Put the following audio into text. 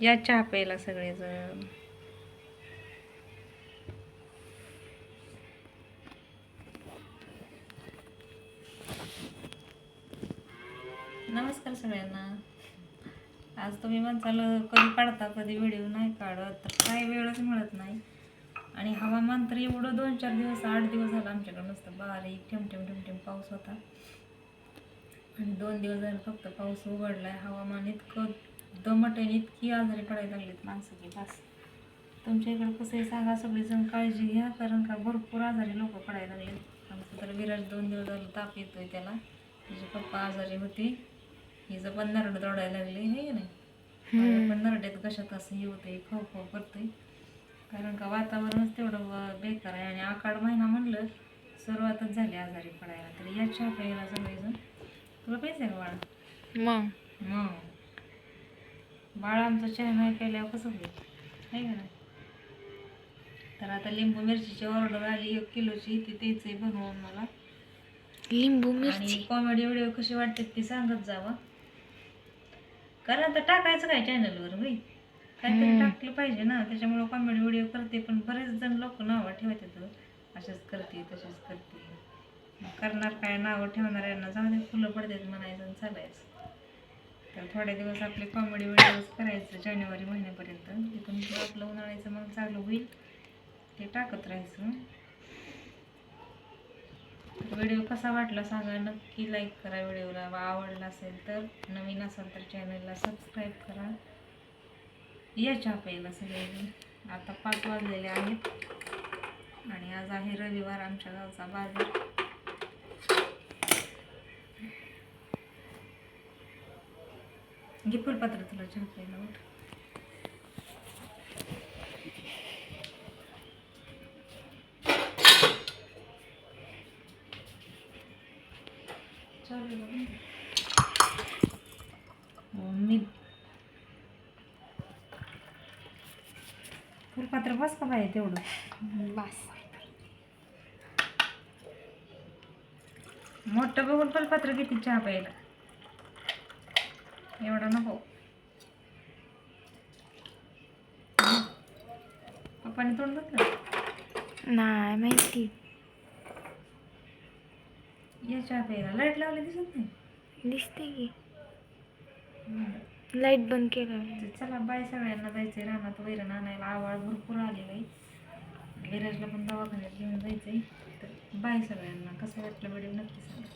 या चहा प्यायला सगळेजण. नमस्कार सगळ्यांना. आज तुम्ही म्हणताल कधी काढता कधी व्हिडिओ नाही काढत तर काय वेळच मिळत नाही. आणि हवामान तर एवढं दोन चार दिवस आठ दिवस झालं आमच्याकडं नुसतं बारीक ठेमठेम ठेमठेम पाऊस होता. आणि दोन दिवस झालं फक्त पाऊस उघडला आहे हवामान इतकं दमट इतकी आजारी पडायला लागलीत माणसं की बस. तुमच्या इकडे कसं आहे सांगा सगळेजण काळजी घ्या कारण का भरपूर आजारी लोक पडायला लागले आमचं तर विराज दोन दिवस झालं ताप येतोय त्याला. तिचे पप्पा आजारी होते. हिचं पण नरड दौडायला लागली हे नाही? पण नरड्यात कशात असं हे होते खो खो करते कारण का वातावरणच तेवढं बेकार आहे आणि आकाड महिना म्हणलं सुरुवातच झाली आजारी पडायला. तर या चहा प्यायला सगळेजण तुला पैसे का बाळा मग? मग. बाळा आमचं चहा नाही प्यायल्यावर कसं होईल. आहे का नाही? तर आता लिंबू मिरचीची ऑर्डर आली एक किलोची. ती तेच आहे बनवून मला. लिंबू मिरची? कॉमेडी व्हिडिओ कशी वाटते ती सांगत जावा. कारण तर टाकायचं काय चॅनलवर बाई? काहीतरी. टाकलं पाहिजे ना. त्याच्यामुळे कॉमेडी व्हिडिओ करते पण बरेच जण लोक नावं ठेवतात असेच करते तसेच करते. करणार काय नावं ठेवणार यांना जाऊ दे फुलं पडतात म्हणायचं चालायचं. तर थोडे दिवस आपले कॉमेडी व्हिडिओज करायचं जानेवारी महिन्यापर्यंत. तिथून आपलं उन्हाळ्याचं मग चालू होईल. ते टाकत राहायचं. व्हिडिओ कसा वाटला सांगा. नक्की लाईक करा व्हिडिओला आवडला असेल तर नवीन असाल तर चॅनलला सबस्क्राईब करा. या चहा प्यायला आता पाच वाजलेले आहेत. आणि आज आहे रविवार आमच्या गावचा बाजार. घे फुलपात्र तुला चहा प्यायला उठ मी फुलपात्र बस का पाहिजे तेवढं? बस. मोठं बघून फुलपात्र किती चहा प्यायला एवढा नको. पप्पाने तोंड धुतलं नाही माहिती. या चहा प्यायला लाइट लावली दिसत नाही? दिसते की. लाइट बंद केलं. चला बाय सगळ्यांना जायचंय. रानात वैरण आणायला आवाळ भरपूर आलेला आहे. विराजला पण दवाखान्यात घेऊन जायचंय. तर बाय सगळ्यांना. कसं वाटलं व्हिडिओ नक्की सांगा.